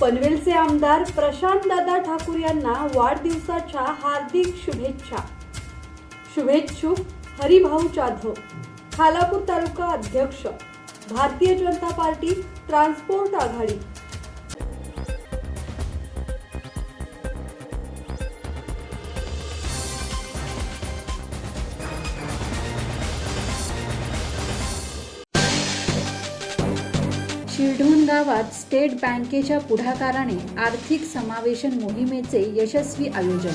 पनवेलचे आमदार प्रशांतदादा ठाकूर यांना वाढदिवसाच्या हार्दिक शुभेच्छा. शुभेच्छुक हरिभाऊ जाधव खालापूर तालुका अध्यक्ष भारतीय जनता पार्टी ट्रान्सपोर्ट आघाडी. शिरढोण गावात स्टेट बँकेच्या पुढाकाराने आर्थिक समावेशन मोहिमेचे यशस्वी आयोजन.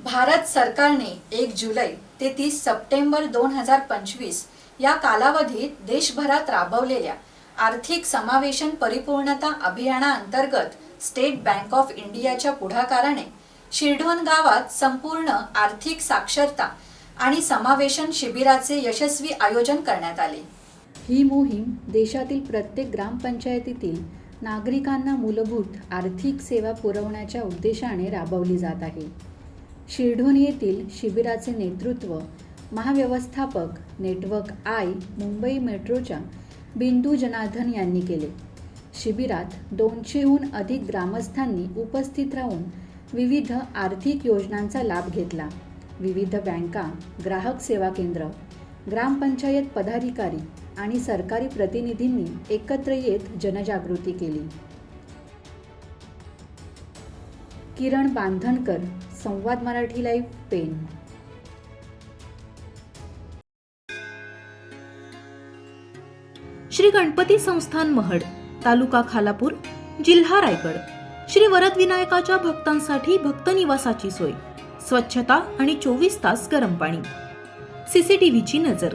भारत सरकारने एक जुलै ते तीस सप्टेंबर दोन हजार पंचवीस या कालावधीत देशभरात राबवलेल्या आर्थिक समावेशन परिपूर्णता अभियानाअंतर्गत स्टेट बँक ऑफ इंडियाच्या पुढाकाराने शिरढोण गावात संपूर्ण आर्थिक साक्षरता आणि समावेशन शिबिराचे यशस्वी आयोजन करण्यात आले. ही मोहीम देशातील प्रत्येक ग्रामपंचायतीतील नागरिकांना मूलभूत आर्थिक सेवा पुरवण्याच्या उद्देशाने राबवली जात आहे. शिरढोणी येथील शिबिराचे नेतृत्व महाव्यवस्थापक नेटवर्क आय मुंबई मेट्रोच्या बिंदू जनार्दन यांनी केले. शिबिरात दोनशेहून अधिक ग्रामस्थांनी उपस्थित राहून विविध आर्थिक योजनांचा लाभ घेतला. विविध बँका ग्राहक सेवा केंद्र ग्रामपंचायत पदाधिकारी आणि सरकारी प्रतिनिधींनी एकत्र येत जनजागृती केली. किरण बांधणकर संवाद मराठी लाईव्ह पेन श्री गणपती संस्थान महड तालुका खालापूर जिल्हा रायगड. श्री वरदविनायकाच्या भक्तांसाठी भक्त निवासाची सोय. स्वच्छता आणि चोवीस तास गरम पाणी. सीसीटीव्हीची नजर.